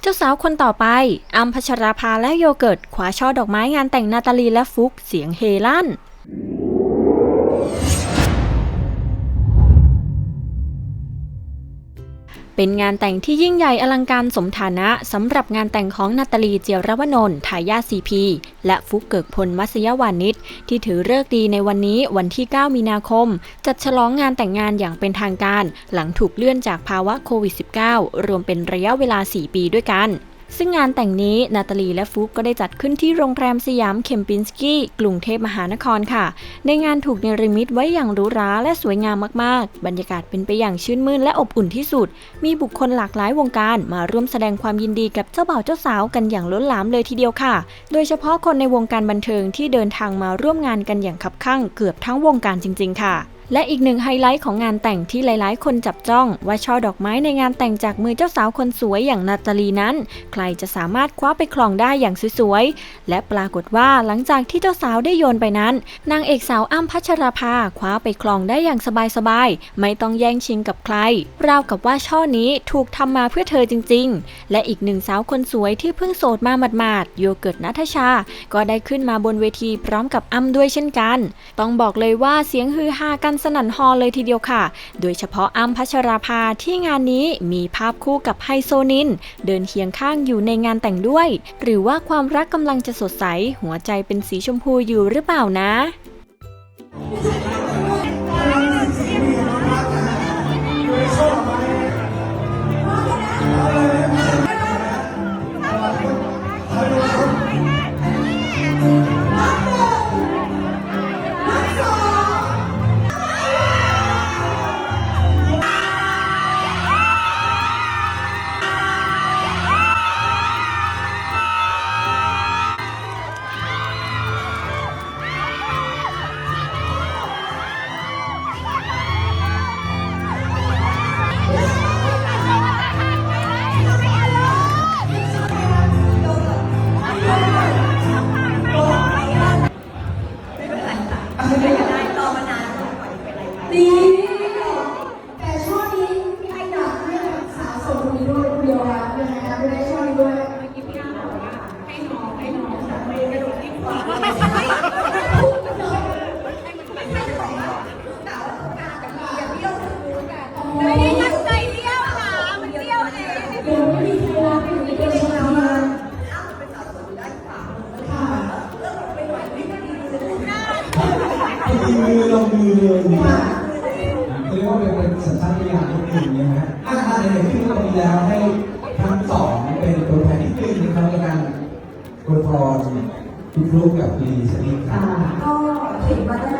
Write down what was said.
เจ้าสาวคนต่อไปอัมพชราภาและโยเกิร์ตขวาช่อดอกไม้งานแต่งนาตาลีและฟุกเสียงเฮลั่น เป็นงานแต่งที่ยิ่งใหญ่อลังการสมฐานะสำหรับงานแต่งของนาตาลีเจียรวนนท์ทายาทซีพีและฟุกเกิกพลมัสยวานิชที่ถือเลิกดีในวันนี้วันที่ 9 มีนาคม จัดฉลองงานแต่งงานอย่างเป็นทางการ หลังถูกเลื่อนจากภาวะโควิด -19 รวมเป็นระยะเวลา 4 ปีด้วยกัน ซึ่งงานแต่งนี้นาตาลีและฟุกก็ได้จัดขึ้นที่โรงแรมสยามเคมปินสกี้กรุงเทพมหานครค่ะ ในงานถูกเนรมิตไว้อย่างหรูหราและสวยงามมากๆ บรรยากาศเป็นไปอย่างชื่นมื่นและอบอุ่นที่สุด มีบุคคลหลากหลายวงการมาร่วมแสดงความยินดีกับเจ้าบ่าวเจ้าสาวกันอย่างล้นหลามเลยทีเดียวค่ะ โดยเฉพาะคนในวงการบันเทิงที่เดินทางมาร่วมงานกันอย่างคับคั่งเกือบทั้งวงการจริง ๆ ค่ะ และอีกหนึ่งไฮไลท์ของงานแต่งที่หลายๆ คนจับจ้อง ว่าช่อดอกไม้ในงานแต่งจากมือเจ้าสาวคนสวยอย่างนาตาลีนั้น ใครจะสามารถคว้าไปครองได้อย่างสวยๆ และปรากฏว่าหลังจากที่เจ้าสาวได้โยนไปนั้น นางเอกสาวอ้ำพัชราภาคว้าไปครองได้อย่างสบายๆ ไม่ต้องแย่งชิงกับใคร ราวกับว่าช่อนี้ถูกทำมาเพื่อเธอจริง ๆ และอีกหนึ่งสาวคนสวยที่เพิ่งโสดมาหมาดๆโยเกิร์ตนัทชา ก็ได้ขึ้นมาบนเวทีพร้อมกับอ้ำด้วยเช่นกัน ต้องบอกเลยว่าเสียงฮือฮากันสนั่นฮอเลยทีเดียวค่ะ โดยเฉพาะอ้ำพัชราภาที่งานนี้มีภาพคู่กับไฮโซนิน เดินเคียงข้างอยู่ในงานแต่งด้วย หรือว่าความรักกำลังจะสดใส หัวใจเป็นสีชมพูอยู่หรือเปล่านะ ดีแต่ช่วงนี้ให้ดับให้กับสาวสมนี้ด้วยคนเดียวแล้วยังไงนะไม่ได้ช่วงนี้ด้วยเมื่อกี้พี่อ้ำบอกให้หน้องสามเรกระโดดที่ขวาไม่ใช่พูดกันไม่ใช่อกว่าแต่ว่าต้องกากันมาอย่าเบี้ยวไม่ได้ตั้งใจเบี้ยวค่ะมันเบี้ยวเองเดี๋ยวไม่มีเวลาไปอยู่ในเกมแล้วมาอ้ำเป็นสาวโสดได้วาค่ะเรื่องไปหน่อยไม่ได้ดีเลยจริงๆมือลงมือเลยนะ เรียกว่าเป็นสัญชาตญาณนิดนึงนะฮะอาหารในที่เรามีแล้วให้ทั้งสองเป็นตัวแทนที่หนึ่งนะครับในการอวยพรทุกลูกกับดีสนิทครัอ่าบก็เห็นมาตั้งแต่วันแรกที่ขึ้นสีเลยขึ้นดี